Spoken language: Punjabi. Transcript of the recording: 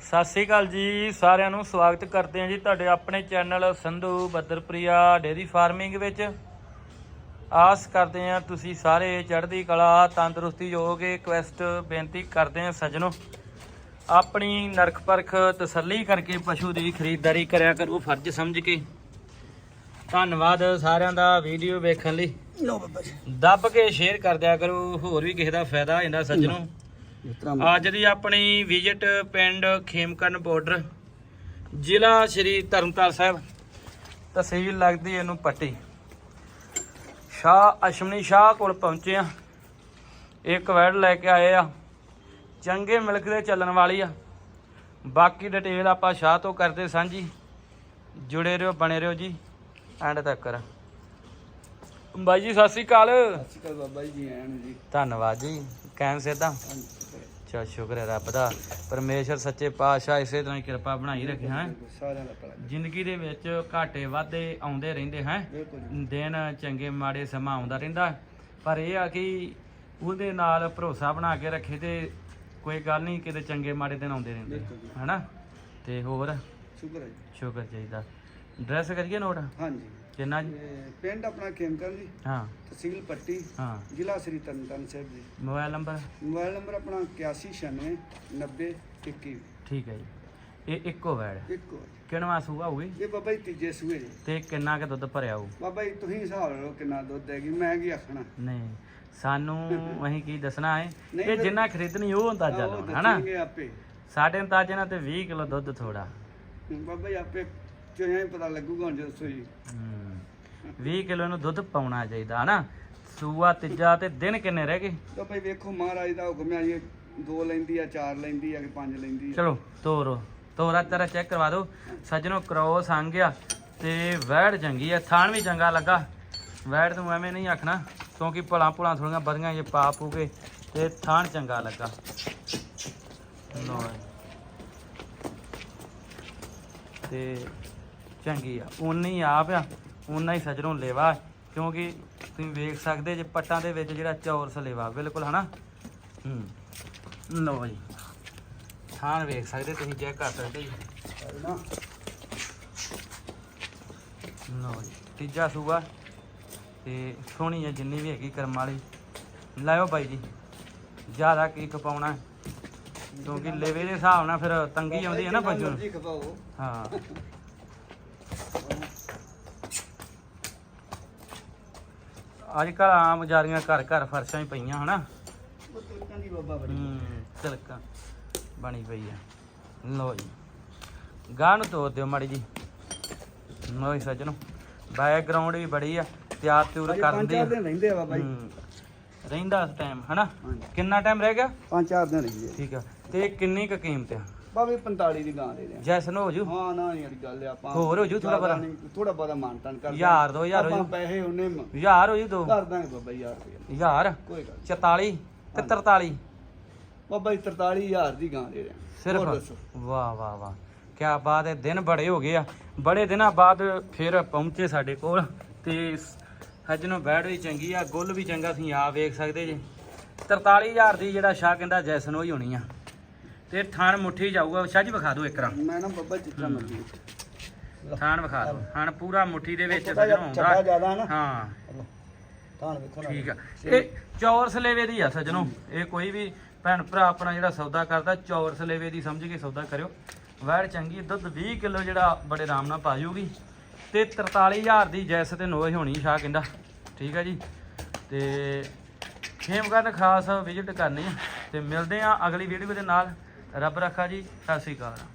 ਸਤਿ ਸ੍ਰੀ ਅਕਾਲ ਜੀ ਸਾਰਿਆਂ ਨੂੰ ਸਵਾਗਤ ਕਰਦੇ ਹਾਂ ਜੀ ਤੁਹਾਡੇ ਆਪਣੇ channel Sandhu Badarpriya dairy farming ਵਿੱਚ। ਆਸ ਕਰਦੇ ਹਾਂ ਤੁਸੀਂ ਸਾਰੇ ਚੜ੍ਹਦੀ ਕਲਾ ਤੰਦਰੁਸਤੀ ਹੋਗੇ ਕੁਐਸਟ ਬੇਨਤੀ ਕਰਦੇ ਹਾਂ ਸੱਜਣੋ। ਆਪਣੀ ਨਰਖ ਪਰਖ ਤਸੱਲੀ ਕਰਕੇ ਪਸ਼ੂ ਦੀ ਖਰੀਦਦਾਰੀ ਕਰਿਆ ਕਰੋ ਫਰਜ਼ ਸਮਝ ਕੇ। ਧੰਨਵਾਦ ਸਾਰਿਆਂ ਦਾ ਵੀਡੀਓ ਵੇਖਣ ਲਈ। ਲੋ ਬਾਬਾ ਜੀ। ਦੱਬ ਕੇ ਸ਼ੇਅਰ ਕਰ ਦਿਆ ਕਰੋ ਹੋਰ ਵੀ ਕਿਸੇ ਦਾ ਫਾਇਦਾ ਹੁੰਦਾ ਸੱਜਣੋ। ਅੱਜ ਦੀ ਆਪਣੀ ਵਿਜ਼ਿਟ ਪਿੰਡ ਖੇਮਕਰਨ ਬਾਰਡਰ ਜ਼ਿਲ੍ਹਾ ਸ਼੍ਰੀ ਧਰਮਤਾਲ ਸਾਹਿਬ। ਤਹਿਸੀਲ ਲੱਗਦੀ ਇਹਨੂੰ ਪੱਟੀ। ਸ਼ਾਹ ਅਸ਼ਮਨੀ ਸ਼ਾਹ ਕੋਲ ਪਹੁੰਚੇ ਆ ਇੱਕ ਵੈੜ ਲੈ ਕੇ ਆਏ ਆ। ਚੰਗੇ ਮਿਲਕ ਦੇ ਚੱਲਣ ਵਾਲੀ ਆ। ਬਾਕੀ ਡਿਟੇਲ ਆਪਾਂ ਸ਼ਾਹ ਤੋਂ ਕਰਦੇ ਸਾਂਝੀ। ਜੁੜੇ ਰਹੋ ਬਣੇ ਰਹੋ ਜੀ। ਐਂਡ ਤੱਕ ਬਾਈ ਜੀ ਸਤਿ ਸ੍ਰੀ ਅਕਾਲ। ਸਤਿ ਸ਼੍ਰੀ ਅਕਾਲ ਬਾਬਾ ਜੀ ਐਨ ਜੀ। ਧੰਨਵਾਦ ਜੀ। ਕੈਮ ਸਿੱਧਾ। ਹਾਂਜੀ ਸ਼ੁਕਰ ਹੈ। ਰੱਬ ਦਾ। ਪਰਮੇਸ਼ਰ ਸੱਚੇ ਪਾਤਸ਼ਾਹ ਇਸੇ ਤਰ੍ਹਾਂ ਹੀ ਕਿਰਪਾ ਬਣਾਈ ਰੱਖੇ ਹੈ। ਸਾਰਿਆਂ ਦਾ ਭਲਾ ਜ਼ਿੰਦਗੀ ਦੇ ਵਿੱਚ ਘਾਟੇ ਵਾਧੇ ਆਉਂਦੇ ਰਹਿੰਦੇ ਹੈ। ਦਿਨ ਚੰਗੇ ਮਾੜੇ ਸਮਾਂ ਆਉਂਦਾ ਰਹਿੰਦਾ। ਪਰ ਇਹ ਆ ਕਿ ਉਹਦੇ ਨਾਲ ਭਰੋਸਾ ਬਣਾ ਕੇ ਰੱਖੇ ਤੇ ਕੋਈ ਗੱਲ ਨਹੀਂ ਕਿਤੇ ਚੰਗੇ ਮਾੜੇ ਦਿਨ ਆਉਂਦੇ ਰਹਿੰਦੇ। ਹੈਨਾ। ਤੇ ਹੋਰ? ਸ਼ੁਕਰ ਹੈ ਜੀ। ਸ਼ੁਕਰ ਚਾਹੀਦਾ। ਡਰੈਸ ਕਰੀਏ ਨੋਟ? ਹਾਂਜੀ। ਕਿੰਨਾ ਜੀ? ਪਿੰਡ ਆਪਣਾ ਖੇਮਕਰਨ ਜੀ। ਹਾਂ। ਤਹਿਸੀਲ ਪੱਟੀ ਹਾਂ। ਜ਼ਿਲ੍ਹਾ ਸ੍ਰੀ Tarn Taran Sahib ji. Mobile number? Mobile number ਆਪਣਾ 8196 90 21 ਠੀਕ ਹੈ ਜੀ। ਇਹ ਇੱਕੋ ਵੈੜ। ਇੱਕੋ। ਕਿਣਵਾ ਸੂਆ ਹੋਊਗੀ ਇਹ ਬਾਬਾ ਜੀ ਤੀਜੇ ਸੂਏ ਜੀ। ਤੇ ਕਿੰਨਾ ਕੁ ਦੁੱਧ ਭਰਿਆ ਹੋਊ? ਬਾਬਾ ਜੀ ਤੁਸੀਂ ਹਿਸਾਬ ਲਓ ਕਿੰਨਾ ਦੁੱਧ ਹੈਗੀ ਮੈਂ ਕੀ ਆਖਣਾ। ਨਹੀਂ ਸਾਨੂੰ ਅਸੀਂ ਕੀ ਦੱਸਣਾ ਹੈ? ਨਹੀਂ ਇਹ ਫਿਰ- ਜਿੰਨਾ ਖਰੀਦਣੀ ਉਹ ਅੰਦਾਜ਼ਾ ਆਓ ਲਾਉਣਾ ਹਨਾ? ਦੱਸਣਗੇ ਆਪੇ। ਸਾਡੇ ਅੰਦਾਜ਼ੇ ਨਾਲ ਤੇ 20 ਕਿਲੋ ਦੁੱਧ ਥੋੜਾ ਬਾਬਾ ਜੀ ਆਪੇ ਚੋਹਾਂ ਹੀ ਪਤਾ ਲੱਗੂਗਾ ਹੁਣ ਜਦੋਂ ਸੋਈ। 20 ਕਿਲੋ ਨੂੰ ਦੁੱਧ ਪਾਉਣਾ ਚਾਹੀਦਾ ਹਨਾ? ਸੂਆ ਤੀਜਾ ਤੇ ਦਿਨ ਕਿੰਨੇ ਰਹਿ ਗਏ? ਬਾਬਾ ਜੀ ਵੇਖੋ ਮਹਾਰਾਜ ਦਾ ਹੁਕਮ ਹੈ ਜੀ ਦੋ ਲੈਂਦੀ ਆ ਚਾਰ ਲੈਂਦੀ ਆ ਕਿ ਪੰਜ ਲੈਂਦੀ ਆ। ਚਲੋ ਤੋਰੋ। ਤੋਰਾ ਤੇਰਾ ਚੈੱਕ ਕਰਵਾ ਦਿਓ। ਸੱਜਣੋ ਕ੍ਰੋਸ ਸੰਗਿਆ ਤੇ ਵੈੜ ਚੰਗੀ ਆ ਥਾਣ ਵੀ ਚੰਗਾ ਲੱਗਾ। ਵੈੜ ਨੂੰ ਐਵੇਂ ਨਹੀਂ ਆਖਣਾ ਕਿਉਂਕਿ ਭਲਾ ਭੁਲਾ ਥੋੜੀਆਂ ਵਧੀਆਂ ਜੇ ਪਾ ਪੂਗੇ ਤੇ ਥਾਣ ਚੰਗਾ ਲੱਗਾ। ਜੀ। ਤੇ ਚੰਗੀ ਆ ਉਨੀ ਆਪ ਆ। ਉਨਾ ਹੀ ਸਜਰੋਂ ਲੇਵਾ ਕਿਉਂਕਿ ਤੁਸੀਂ ਵੇਖ ਸਕਦੇ ਜੇ ਪੱਟਾਂ ਦੇ ਵਿੱਚ ਜਿਹੜਾ ਚੌਰਸ ਲੇਵਾ ਬਿਲਕੁਲ ਹਨਾ? ਹੂੰ। ਲਓ ਜੀ ਥਾਣ ਵੇਖ ਸਕਦੇ ਤੁਸੀਂ ਚੈੱਕ ਕਰ ਸਕਦੇ ਜੀ। ਲਓ ਜੀ ਤੀਜਾ ਸੂਆ ਤੇ ਸੋਹਣੀ ਹੈ ਜਿੰਨੀ ਵੀ ਹੈਗੀ ਕਰਮ ਵਾਲੀ। ਲਾਇਓ ਬਾਈ ਜੀ ਜ਼ਿਆਦਾ ਕੀ ਖਪਾਉਣਾ? ਕਿਉਂਕਿ ਲੇਵੇ ਦੇ ਹਿਸਾਬ ਨਾਲ ਫਿਰ ਤੰਗੀ ਆਉਂਦੀ ਹੈ ਨਾ ਬੱਜੂ ਨੂੰ। ਹਾਂ। ਅੱਜ ਕੱਲ ਆਮ ਜਾਰੀਆਂ ਘਰ ਘਰ ਫਰਸ਼ਾਂ ਹੀ ਪਈਆਂ ਹਨਾ? ਉਹ ਤੁਲਕਾਂ ਦੀ ਬਾਬਾ ਬੜੀ ਹੂੰ ਤਿਲਕਾਂ ਬਣੀ ਪਈ ਆ। ਲਓ ਜੀ ਗਾਹ ਨੂੰ ਤੋੜ ਦਿਓ ਮਾੜੀ ਜੀ। ਜੀ ਸੱਜਣੋ ਬੈਕਗ੍ਰਾਉਂਡ ਵੀ ਬੜੀ ਆ ਤਿਆਰ ਤਿਉਰ ਕਰਨ ਦੀ ਰਹਿੰਦੇ ਆ ਬਾਬਾ ਜੀ। ਹੂੰ ਰਹਿੰਦਾ ਇਸ ਟਾਈਮ ਹਨਾ? ਕਿੰਨਾ ਟਾਈਮ ਰਹਿ ਗਿਆ? ਪੰਜ ਚਾਰ ਦਿਨ ਰਹਿੰਦੇ ਠੀਕ ਆ ਤੇ ਕਿੰਨੀ ਕੁ ਕੀਮਤ ਆ? ਬਾਬੇ 45 ਦੀ ਗਾਂ ਦੇ ਦੇ ਜੈਸਨ ਹੋ ਜੂ। ਹਾਂ ਨਾ ਯਾਰ ਗੱਲ ਆ ਆਪਾਂ ਹੋਰ ਹੋ ਜੂ ਥੋੜ੍ਹਾ ਜ਼ਿਆਦਾ ਬੜਾ? ਨਹੀਂ, ਥੋੜਾ ਬਹੁਤਾ ਮਾਨਤਾਨ ਕਰ ਹਜ਼ਾਰ, ਦੋ ਹਜ਼ਾਰ ਹੋ ਆਪਾਂ ਜੂ। ਪੈਸੇ ਉਹਨੇ ਮ- ਹਜ਼ਾਰ ਹੋ ਜੂ ਦੋ। ਕਰ ਦਾਂਗੇ ਬਾਬਾ ਜੀ, ਹਜ਼ਾਰ ਰੁਪਏ ਹਜ਼ਾਰ? ਕੋਈ ਗੱਲ ਨੀ। 44 ਤੇ ਹਾਂਜੀ। 43 ਬਾਬਾ ਜੀ 43000 ਦੀ ਗਾਂ ਦੇ ਦੇ ਹੋਰ ਦੱਸੋ। ਸਿਰਫ ਵਾਹ ਵਾਹ ਵਾਹ। ਕੀ ਬਾਤ ਹੈ ਦਿਨ ਬੜੇ ਹੋ ਗਏ ਆ। ਬੜੇ ਦਿਨਾਂ ਬਾਅਦ ਫਿਰ ਪਹੁੰਚੇ ਸਾਡੇ ਕੋਲ। ਤੇ ਅੱਜ ਨੂੰ ਬੈੜ ਵੀ ਚੰਗੀ ਆ ਗੁੱਲ ਵੀ ਚੰਗਾ ਸੀ ਆ ਵੇਖ ਸਕਦੇ ਜੇ। 43000 ਦੀ ਜਿਹੜਾ ਸ਼ਾਹ ਕਹਿੰਦਾ ਜੈਸਨ ਹੋਈ ਹੋਣੀ ਆ। ਤੇ ਥਾਣ ਮੁੱਠੀ ਜਾਊਗਾ ਸ਼ਾਹ ਜੀ ਵਿਖਾ ਦਿਓ ਇੱਕ ਰਾਂ ਮੈਂ ਨਾ ਬਾਬਾ ਜਿੱਤਰਾ ਮਰਜ਼ੀ ਥਾਣ ਵਿਖਾ ਦਿਓ। ਥਾਣ ਪੂਰਾ ਮੁੱਠੀ ਦੇ ਵਿੱਚ ਸਜਣਾ ਜ਼ਿਆਦਾ ਹੈ ਨਾ। ਹਾਂ। ਤਾਂ ਵੇਖੋ ਨਾ। ਠੀਕ ਆ। ਇਹ ਚੌਰ ਸਲੇਵੇ ਦੀ ਆ ਸਜਣੋ। ਇਹ ਕੋਈ ਵੀ ਭੈਣ ਭਰਾ ਆਪਣਾ ਜਿਹੜਾ ਸੌਦਾ ਕਰਦਾ ਚੌਰ ਸਲੇਵੇ ਦੀ ਸਮਝ ਕੇ ਸੌਦਾ ਕਰਿਓ। ਵੈੜ ਚੰਗੀ ਦੁੱਧ 20 ਕਿਲੋ ਜਿਹੜਾ ਬੜੇ ਆਰਾਮ ਨਾਲ ਪਾ ਜਾਊਗੀ ਤੇ 43000 ਦੀ ਜੈਸ ਤੇ ਨੋਏ ਹੋਣੀ ਸ਼ਾਹ ਕਹਿੰਦਾ। ਠੀਕ ਆ ਜੀ। ਤੇ ਖੇਮਗੜ੍ਹ ਖਾਸ ਵਿਜ਼ਿਟ ਕਰਨੀ ਤੇ ਮਿਲਦੇ ਆ ਅਗਲੀ ਵੀਡੀਓ ਦੇ ਨਾਲ। ਰੱਬ ਰੱਖਾ ਜੀ ਸਤਿ ਸ੍ਰੀ ਅਕਾਲ।